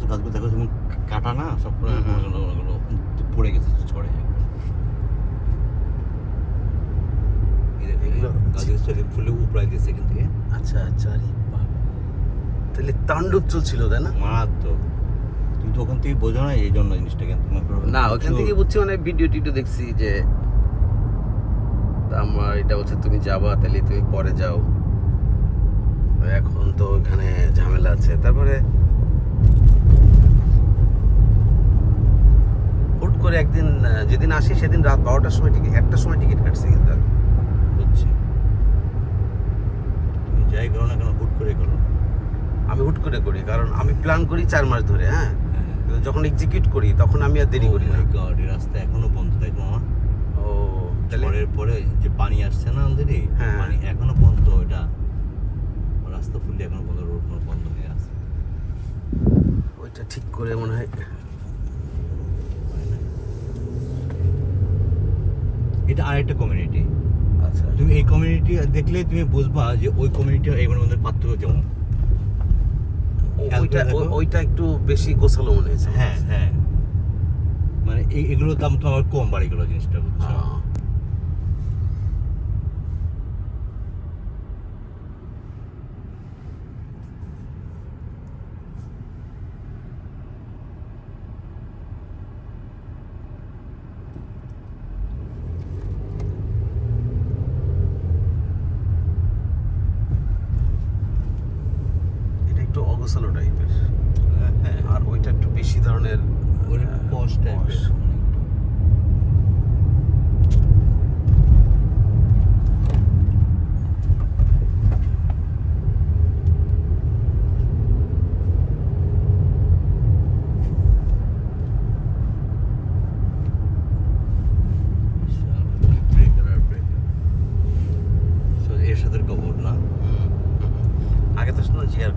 সমস্ত গাছগুলো দেখো যেমন কাটা না সব পড়ে গেছে ছড়ে ফুলে উপড়াই দিয়েছে আচ্ছা আচ্ছা আরে। তাহলে তাণ্ডব চলছিল তাই না? মারাত্মক। তুমি তো ওখান থেকে বোঝো না এই জন্য জিনিসটা কিন্তু না ওখান থেকে বুঝছি মানে ভিডিও টিডিও দেখছি যে আমার এটা বলছে তুমি যাবা তাহলে তুমি পরে যাও। এখন তো ওখানে ঝামেলা আছে। তারপরে হুট করে একদিন যেদিন আসি সেদিন রাত বারোটার সময় টিকিট একটার সময় টিকিট কাটছি কিন্তু। বুঝছি। তুমি যাই করো না কেন হুট করে করো। আমি হুট করে করি কারণ আমি প্ল্যান করি চার মাস ধরে হ্যাঁ? কিন্তু যখন এক্সিকিউট করি তখন আমি আর দেরি করি না। Oh God, এই রাস্তা এখনও বন্ধ দেখো মামা ও ঝড়ের পরে যে পানি আসছে না অলরেডি হ্যাঁ। পানি এখনও বন্ধ ওটা রাস্তা ফুললে এখনও বন্ধ রোড বন্ধ হয়ে আছে। ওইটা ঠিক করে মনে হয়। এটা আরেকটা কমিউনিটি আচ্ছা। তুমি এই কমিউনিটি দেখলে তুমি বুঝবা যে ওই কমিউনিটি এগুলোর মধ্যে পার্থক্য কেমন। ওইটা ওইটা একটু বেশি গোছালো মনে হয়েছে হ্যাঁ হ্যাঁ। মানে এগুলোর দাম তো আবার কম বাড়িগুলো জিনিসটা বুঝছ আহ, এটা একটু অগোছালো টাইপের। হ্যাঁ, আর ওইটা একটু বেশি ধরনের পশ টাইপের। আগে তো শুনো জিয়ার